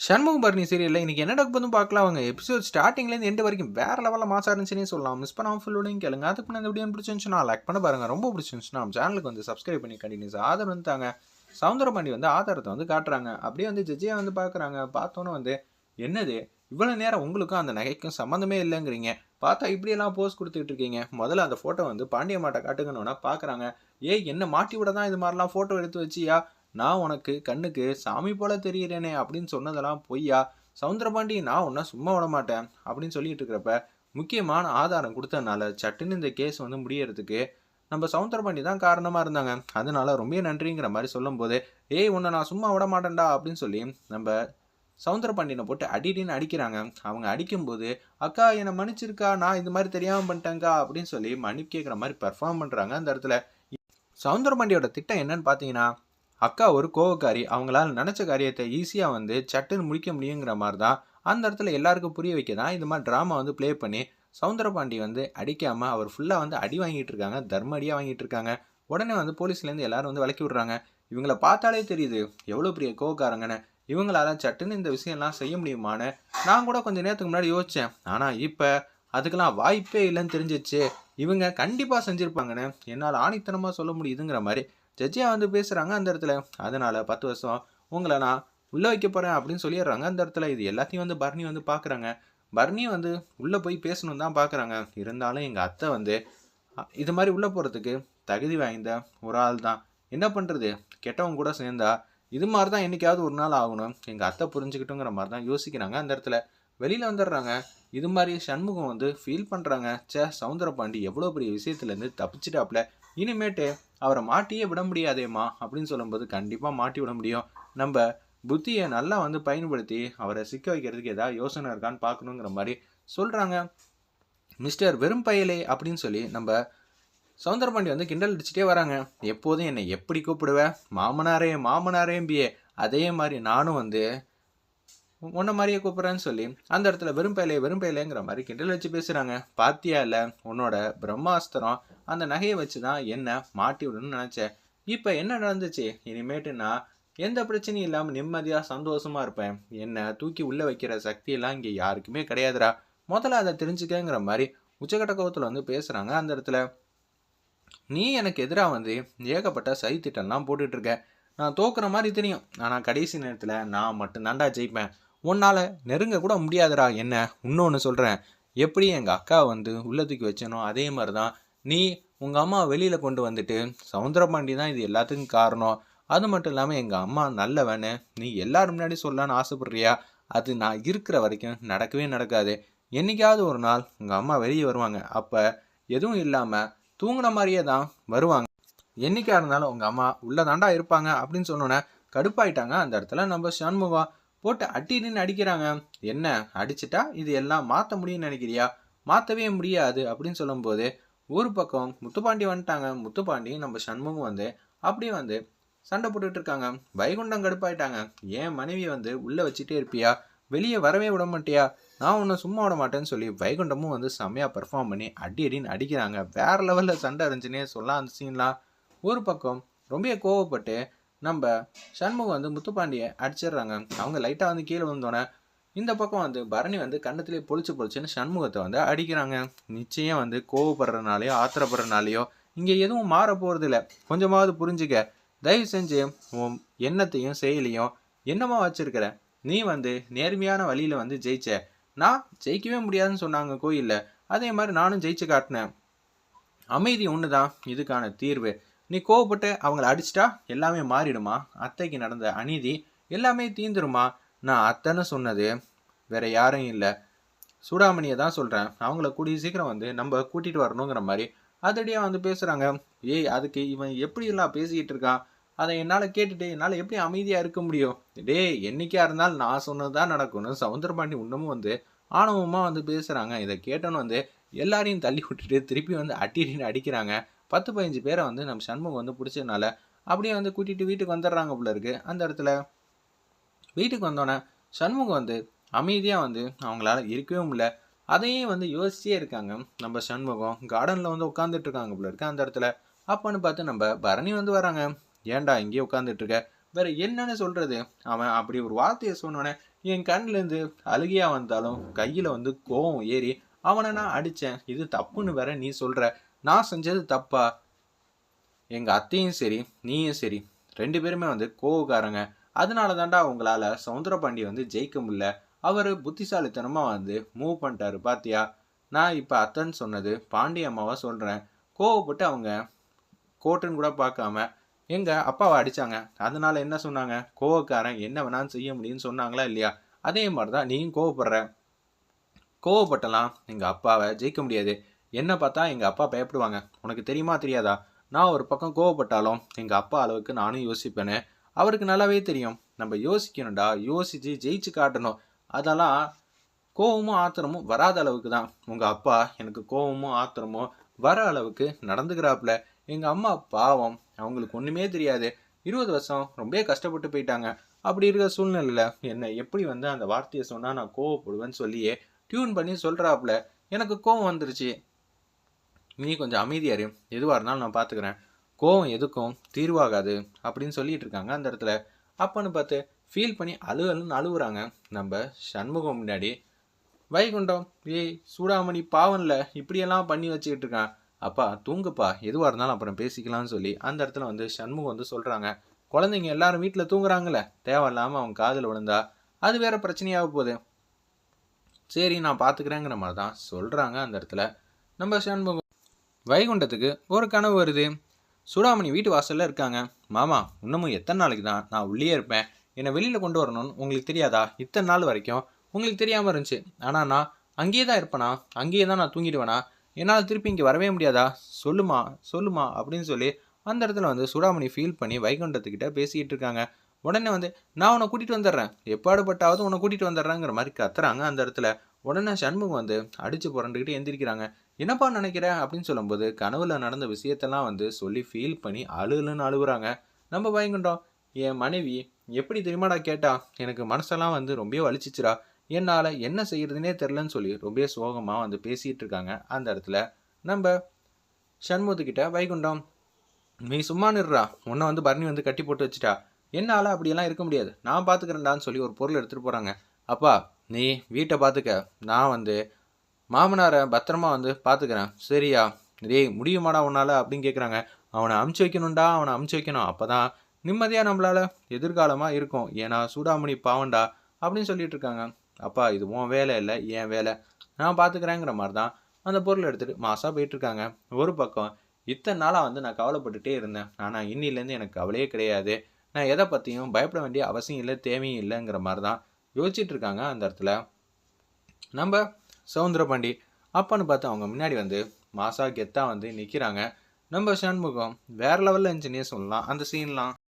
சண்முகம் பர்ணி சீரியலில் இன்னைக்கு என்ன நடக்க போதும் பார்க்கலாம் அவங்க எபிசோட் ஸ்டார்டிங்லேருந்து எண்டு வரைக்கும் வேற லெவலில் மாசா இருந்துச்சுன்னே சொல்லலாம். மிஸ் பண்ணாமல் ஃபுல்லோடையும் கேளுங்க. அதுக்கு முன்னாடி வீடியோ பிடிச்சிருந்துச்சுன்னா லைக் பண்ண பாருங்க. ரொம்ப பிடிச்சிருந்துச்சுன்னா நம்ம சேனலுக்கு வந்து சப்ஸ்கிரைப் பண்ணி கண்டினியூஸ் ஆதரவு வந்து சவுந்தரபாண்டி வந்து ஆதாரத்தை வந்து காட்டுறாங்க. அப்படியே வந்து ஜெஜியாக வந்து பார்க்குறாங்க. பார்த்தோன்னே வந்து என்னது? இவ்வளோ நேரம் உங்களுக்கும் அந்த நகைக்கும் சம்மந்தமே இல்லைங்கிறீங்க. பார்த்தா இப்படியெல்லாம் போஸ் கொடுத்துட்டு இருக்கீங்க. முதல்ல அந்த ஃபோட்டோ வந்து பாண்டிய மாட்டை காட்டுங்கன்னு பார்க்குறாங்க. ஏய் என்ன மாட்டி விட தான் இது மாதிரிலாம் ஃபோட்டோ எடுத்து வச்சியா? நான் உனக்கு கண்ணுக்கு சாமி போல தெரிகிறேனே அப்படின்னு சொன்னதெல்லாம் பொய்யா? சவுந்தரபாண்டி நான் உன்னை சும்மா விட மாட்டேன் அப்படின்னு சொல்லிட்டு இருக்கிறப்ப முக்கியமான ஆதாரம் கொடுத்ததுனால சட்டுன்னு இந்த கேஸ் வந்து முடியறதுக்கு நம்ம சவுந்தரபாண்டி தான் காரணமாக இருந்தாங்க. அதனால ரொம்ப நன்றிங்கிற மாதிரி சொல்லும்போது ஏய் உன்னை நான் சும்மா விட மாட்டேன்டா அப்படின்னு சொல்லி நம்ம சவுந்தரபாண்டியனை போட்டு அடிடின்னு அடிக்கிறாங்க. அவங்க அடிக்கும்போது அக்கா என்னை மன்னிச்சிருக்கா? நான் இது மாதிரி தெரியாமல் பண்ணிட்டேங்க்கா அப்படின்னு சொல்லி மன்னிப்பு கேட்குற மாதிரி பெர்ஃபார்ம் பண்ணுறாங்க அந்த இடத்துல. சவுந்தரபாண்டியோட திட்டம் என்னன்னு பார்த்தீங்கன்னா அக்கா ஒரு கோவக்காரி அவங்களால நினச்ச காரியத்தை ஈஸியாக வந்து சட்டுன்னு முடிக்க முடியுங்கிற மாதிரி தான் அந்த இடத்துல எல்லாருக்கும் புரிய வைக்க தான் இந்த மாதிரி ட்ராமா வந்து ப்ளே பண்ணி சவுந்தரபாண்டி வந்து அடிக்காமல் அவர் ஃபுல்லாக வந்து அடி வாங்கிட்டு இருக்காங்க தர்ம அடியாக வாங்கிட்டு இருக்காங்க. உடனே வந்து போலீஸ்லேருந்து எல்லாரும் வந்து விளக்கி விடுறாங்க. இவங்கள பார்த்தாலே தெரியுது எவ்வளோ பெரிய கோவக்காரங்கன்னு. இவங்களால சட்டுன்னு இந்த விஷயம்லாம் செய்ய முடியுமான்னு நான் கூட கொஞ்சம் நேரத்துக்கு முன்னாடி யோசித்தேன் ஆனால் இப்போ அதுக்கெல்லாம் வாய்ப்பே இல்லைன்னு தெரிஞ்சிச்சு. இவங்க கண்டிப்பாக செஞ்சுருப்பாங்கன்னு என்னால் ஆணித்தனமாக சொல்ல முடியுதுங்கிற மாதிரி ஜட்ஜியாக வந்து பேசுகிறாங்க அந்த இடத்துல. அதனால் பத்து வருஷம் உங்களை நான் உள்ளே வைக்க போகிறேன் அப்படின்னு சொல்லிடுறாங்க அந்த இடத்துல. இது எல்லாத்தையும் வந்து பர்னி வந்து பார்க்குறாங்க பர்னி வந்து உள்ளே போய் பேசணும் தான் பார்க்குறாங்க இருந்தாலும் எங்கள் அத்தை வந்து இது மாதிரி உள்ளே போகிறதுக்கு தகுதி வாய்ந்த ஒரு ஆள் தான். என்ன பண்ணுறது கெட்டவங்க கூட சேர்ந்தா இது மாதிரி தான் என்னைக்காவது ஒரு நாள் ஆகணும். எங்கள் அத்தை புரிஞ்சுக்கிட்டுங்கிற மாதிரி தான் யோசிக்கிறாங்க அந்த இடத்துல. வெளியில் வந்துடுறாங்க. இது மாதிரி சண்முகம் வந்து ஃபீல் பண்ணுறாங்க ச்சே சவுந்தரபாண்டி எவ்வளோ பெரிய விஷயத்துலேருந்து தப்பிச்சிட்டாப்புல இனிமேட்டு அவரை மாட்டியே விட முடியாதேம்மா அப்படின்னு சொல்லும்போது கண்டிப்பாக மாட்டி விட முடியும். நம்ம புத்தியை நல்லா வந்து பயன்படுத்தி அவரை சிக்க வைக்கிறதுக்கு ஏதாவது யோசனை இருக்கான்னு பார்க்கணுங்கிற மாதிரி சொல்கிறாங்க மிஸ்டர் வெறும் பயலே அப்படின்னு சொல்லி நம்ம சவுந்தரபாண்டி வந்து கிண்டல் அடிச்சுட்டே வராங்க. எப்போதும் என்னை எப்படி கூப்பிடுவேன் மாமனாரே மாமனாரே பிஏ அதே மாதிரி நானும் வந்து உன்ன மாதிரியே கூப்பிட்றேன்னு சொல்லி அந்த இடத்துல வெறும் பயலே வெறும் பயலேங்கிற மாதிரி கிண்டல் வச்சு பேசுகிறாங்க பாத்தியா இல்லை? உன்னோட பிரம்மாஸ்திரம் அந்த நகையை வச்சு தான் என்ன மாட்டி விடணும்னு நினச்சேன். இப்போ என்ன நடந்துச்சு? இனிமேட்டு நான் எந்த பிரச்சனையும் இல்லாமல் நிம்மதியாக சந்தோஷமாக இருப்பேன். என்னை தூக்கி உள்ளே வைக்கிற சக்தியெல்லாம் இங்கே யாருக்குமே கிடையாதுடா. முதல்ல அதை தெரிஞ்சுக்கங்கிற மாதிரி உச்சகட்ட கோபத்தில் வந்து பேசுகிறாங்க அந்த இடத்துல. நீ எனக்கு எதிராக வந்து ஏகப்பட்ட சதி திட்டம்லாம் போட்டுட்டு நான் தோக்குற மாதிரி தெரியும். ஆனால் கடைசி நேரத்தில் நான் மட்டும்தான்டா ஜெயிப்பேன். உன்னால் நெருங்க கூட முடியாதுடா என்ன? இன்னொன்று சொல்கிறேன் எப்படி எங்கள் அக்கா வந்து உள்ளத்துக்கு வச்சனோ அதே மாதிரி தான் நீ உங்கள் அம்மா வெளியில் கொண்டு வந்துட்டு சவுந்தரபாண்டி தான் இது எல்லாத்துக்கும் காரணம். அது மட்டும் இல்லாமல் எங்கள் அம்மா நல்லவனு நீ எல்லாரும் முன்னாடி சொல்லலான்னு ஆசைப்படுறியா? அது நான் இருக்கிற வரைக்கும் நடக்கவே நடக்காது. என்னைக்காவது ஒரு நாள் உங்கள் அம்மா வெளியே வருவாங்க. அப்போ எதுவும் இல்லாமல் தூங்கின மாதிரியே தான் வருவாங்க. என்னைக்கா இருந்தாலும் உங்கள் அம்மா உள்ளே தாண்டா இருப்பாங்க அப்படின்னு சொன்னோன்னே கடுப்பாயிட்டாங்க அந்த இடத்துல நம்ம சண்முகம். போட்டு அட்டின்னு அடிக்கிறாங்க. என்ன? அடிச்சிட்டா? இது எல்லாம் மாற்ற முடியும்னு நினைக்கிறியா? மாற்றவே முடியாது. அப்படின்னு சொல்லும்போது ஒரு பக்கம் முத்துப்பாண்டி வந்துட்டாங்க. முத்துப்பாண்டி நம்ம சண்முகம் வந்து அப்படியே வந்து சண்டை போட்டுட்டு இருக்காங்க. வைகுண்டம் கடுப்பாயிட்டாங்க. ஏன் மனைவி வந்து உள்ளே வச்சுட்டே இருப்பியா? வெளியே வரவே விட மாட்டியா? நான் ஒன்றும் சும்மா விட மாட்டேன்னு சொல்லி வைகுண்டமும் வந்து செம்மையாக பெர்ஃபார்ம் பண்ணி அடி அடின்னு அடிக்கிறாங்க. வேற லெவலில் சண்டை இருந்துச்சுன்னே சொல்லலாம் அந்த சீன்லாம் ஒரு பக்கம் ரொம்ப கோவப்பட்டு நம்ம சண்முகம் வந்து முத்துப்பாண்டியை அடிச்சிடுறாங்க. அவங்க லைட்டாக வந்து கீழே வந்தோடனே இந்த பக்கம் வந்து பரணி வந்து கண்ணத்திலே பொழிச்சு பொழிச்சுன்னு சண்முகத்தை வந்து அடிக்கிறாங்க. நிச்சயம் வந்து கோவப்படுறதுனாலையோ ஆத்திரப்படுறதுனாலையோ இங்கே எதுவும் மாற போகிறது இல்லை கொஞ்சமாவது புரிஞ்சுக்க. தயவு செஞ்சு உன் எண்ணத்தையும் செயலையும் என்னமா வச்சிருக்கிற. நீ வந்து நேர்மையான வழியில் வந்து ஜெயிச்ச. நான் ஜெயிக்கவே முடியாதுன்னு சொன்னாங்க கோயிலில். அதே மாதிரி நானும் ஜெயிச்சு காட்டினேன். அமைதி ஒன்று தான் இதுக்கான தீர்வு. நீ கோவப்பட்டு அவங்கள அடிச்சிட்டா எல்லாமே மாறிடுமா? அத்தைக்கு நடந்த அநீதி எல்லாமே தீந்துருமா நான் அத்தைன்னு சொன்னது வேற யாரும் இல்லை. சூடாமணியை தான் சொல்கிறேன் அவங்கள கூடிய சீக்கிரம் வந்து நம்ம கூட்டிகிட்டு வரணுங்கிற மாதிரி அதடியே வந்து பேசுகிறாங்க ஏய் அதுக்கு இவன் எப்படி எல்லாம் பேசிக்கிட்டு இருக்கான் அதை என்னால் கேட்டுட்டு என்னால் எப்படி அமைதியாக இருக்க முடியும்? டேய் என்னைக்கா இருந்தாலும் நான் சொன்னது தான் நடக்கணும் சவுந்தரபாண்டி இன்னமும் வந்து ஆணவமாக வந்து பேசுகிறாங்க இதை கேட்டோன்னு வந்து எல்லாரையும் தள்ளி விட்டுட்டு திருப்பி வந்து அட்டின்னு அடிக்கிறாங்க. பத்து பதினஞ்சு பேரை வந்து நம்ம சண்முகம் வந்து பிடிச்சதுனால அப்படியே வந்து கூட்டிகிட்டு வீட்டுக்கு வந்துடுறாங்க போல இருக்கு. அந்த இடத்துல வீட்டுக்கு வந்தோடனே சண்முகம் வந்து அமைதியாக வந்து அவங்களால இருக்கவே முடியல. அதையும் வந்து யோசிச்சே இருக்காங்க. நம்ம சண்முகம் கார்டனில் வந்து உட்காந்துட்டு இருக்காங்க போல இருக்கு. அந்த இடத்துல அப்போன்னு பார்த்து நம்ம பரணி வந்து வராங்க ஏன்டா இங்கேயே உட்காந்துட்டு இருக்க? வேற என்னன்னு சொல்றது? அவன் அப்படி ஒரு வார்த்தையை சொன்னோன்னே என் கண்ணிலேருந்து அழுகியா வந்தாலும் கையில் வந்து கோவம் ஏறி அவனை நான் அடித்தேன் இது தப்புன்னு வேற நீ சொல்கிற நான் செஞ்சது தப்பா? எங்கள் அத்தையும் சரி நீயும் சரி. ரெண்டு பேருமே வந்து கோவக்காரங்க. அதனால தாண்டா சவுந்தர சவுந்தரபாண்டி வந்து ஜெயிக்க முடியல. அவர் புத்திசாலித்தனமாக வந்து மூவ் பண்ணிட்டாரு பாத்தியா? நான் இப்போ அத்தைன்னு சொன்னது பாண்டி அம்மாவை சொல்கிறேன் கோவப்பட்டு அவங்க கோட்டுன்னு கூட பார்க்காம எங்கள் அப்பாவை அடித்தாங்க அதனால என்ன சொன்னாங்க? கோவக்காரன் என்ன வேணாலும் செய்ய முடியும்னு சொன்னாங்களா இல்லையா? அதே மாதிரி தான் நீயும் கோவப்படுற. கோவப்பட்டலாம் எங்கள் அப்பாவை ஜெயிக்க முடியாது. என்ன பார்த்தா எங்கள் அப்பா பயப்படுவாங்க. உனக்கு தெரியுமா தெரியாதா? நான் ஒரு பக்கம் கோவப்பட்டாலும் எங்கள் அப்பா அளவுக்கு நானும் யோசிப்பேன்னு அவருக்கு நல்லாவே தெரியும். நம்ம யோசிக்கணும்டா. யோசித்து ஜெயிச்சு காட்டணும். அதெல்லாம் கோவமும் ஆத்திரமும் வராத அளவுக்கு தான். உங்கள் அப்பா எனக்கு கோவமும் ஆத்திரமும் வர அளவுக்கு நடந்துக்கிறாப்புல. எங்கள் அம்மா பாவம். அவங்களுக்கு ஒன்றுமே தெரியாது. இருபது வருஷம் ரொம்ப கஷ்டப்பட்டு போயிட்டாங்க. அப்படி இருக்கிற சூழ்நிலையில் என்னை எப்படி வந்து அந்த வார்த்தையை சொன்னால் நான் கோவப்படுவேன்னு சொல்லியே டியூன் பண்ணி சொல்கிறாப்புல எனக்கு கோவம் வந்துருச்சு. நீ கொஞ்சம் அமைதியாரு எதுவாக இருந்தாலும் நான் பார்த்துக்கிறேன் கோவம் எதுக்கும்? தீர்வாகாது. அப்படின்னு சொல்லிட்டு இருக்காங்க அந்த இடத்துல. அப்பன்னு பார்த்து ஃபீல் பண்ணி அழுகலுன்னு அழுகுறாங்க நம்ம சண்முகம் முன்னாடி வைகுண்டம் ஏய் சூடாமணி பாவனில் இப்படியெல்லாம் பண்ணி வச்சுக்கிட்டு இருக்கான். அப்பா தூங்குப்பா. எதுவாக இருந்தாலும் அப்புறம் பேசிக்கலாம்னு சொல்லி அந்த இடத்துல வந்து சண்முகம் வந்து சொல்கிறாங்க குழந்தைங்க எல்லாரும் வீட்டில் தூங்குறாங்களே தேவையில்லாமல் அவங்க காதில் விழுந்தா அது வேற பிரச்சனையாக போகுது. சரி நான் பார்த்துக்கிறேங்கிற மாதிரி தான் சொல்கிறாங்க அந்த இடத்துல. நம்ம சண்முகம் வைகுண்டத்துக்கு ஒரு கனவு வருது. சூடாமணி வீட்டு வாசலில் இருக்காங்க. மாமா இன்னமும் எத்தனை நாளைக்கு தான் நான் உள்ளே இருப்பேன். என்னை வெளியில் கொண்டு வரணும்னு உங்களுக்கு தெரியாதா? இத்தனை நாள் வரைக்கும் உங்களுக்கு தெரியாமல் இருந்துச்சு. ஆனால் நான் அங்கேயே தான் இருப்பேனா? அங்கேயே தான் நான் தூங்கிடுவேனா? என்னால் திருப்பி இங்கே வரவே முடியாதா? சொல்லுமா சொல்லுமா அப்படின்னு சொல்லி அந்த இடத்துல வந்து சூடாமணி ஃபீல் பண்ணி வைகுண்டத்துக்கிட்ட பேசிக்கிட்டு இருக்காங்க. உடனே வந்து நான் உன்னை கூட்டிகிட்டு வந்துடுறேன். எப்பாடுபட்டாவது உன்னை கூட்டிகிட்டு வந்துடுறேங்கிற மாதிரி கத்துறாங்க அந்த இடத்துல. உடனே சண்முகம் வந்து அடித்து புரண்டுக்கிட்டு எந்திரிக்கிறாங்க. என்னப்பா நினைக்கிற? அப்படின்னு சொல்லும்போது கனவுல நடந்த விஷயத்தெல்லாம் வந்து சொல்லி ஃபீல் பண்ணி அழுகலன்னு அழுகுறாங்க நம்ம பயங்கண்டோம் என் மனைவி எப்படி தெரியுமாடா கேட்டா எனக்கு மனசெல்லாம் வந்து ரொம்ப வலிச்சிச்சுரா என்னால் என்ன செய்யறதுனே தெரிலன்னு சொல்லி ரொம்ப சோகமாக வந்து பேசிகிட்டு இருக்காங்க. அந்த இடத்துல நம்ம சண்முகத்துக்கிட்ட வைகுண்டம் நீ சும்மா நிடுறா உன்னை வந்து பரணி வந்து கட்டி போட்டு வச்சுட்டா. என்னால் அப்படியெல்லாம் இருக்க முடியாது. நான் பார்த்துக்கிறேன்டான்னு சொல்லி ஒரு பொருள் எடுத்துகிட்டு போகிறாங்க அப்பா நீ வீட்டை பார்த்துக்க நான் வந்து மாமனாரை பத்திரமா வந்து பார்த்துக்கிறேன். சரியா? டேய் முடியுமாடா உன்னால் அப்படின்னு கேட்குறாங்க அவனை அமுச்சு வைக்கணும்டா அவனை அமுச்சு வைக்கணும். அப்போ தான் நிம்மதியாக நம்மளால் எதிர்காலமாக இருக்கும். ஏன்னா சூடாமணி பாவண்டா அப்படின்னு சொல்லிட்டு இருக்காங்க. அப்பா இது உன் வேலை இல்லை என் வேலை. நான் பார்த்துக்கிறேங்கிற மாதிரி தான் அந்த பொருளை எடுத்துகிட்டு மாசாக போயிட்டுருக்காங்க ஒரு பக்கம் இத்தனை நாளாக வந்து நான் கவலைப்பட்டுட்டே இருந்தேன். ஆனால் இன்னிலேருந்து எனக்கு கவலையே கிடையாது. நான் எதை பற்றியும் பயப்பட வேண்டிய அவசியம் இல்லை தேவையும் இல்லைங்கிற மாதிரி தான் யோசிச்சுட்டு இருக்காங்க அந்த இடத்துல. நம்ம சவுந்தரபாண்டி அப்பான்னு பார்த்து அவங்க முன்னாடி வந்து மாசா கெத்தா வந்து நிற்கிறாங்க நம்ம சண்முகம் வேற லெவலில் இருந்துச்சுன்னே சொல்லலாம். அந்த சீன்லாம்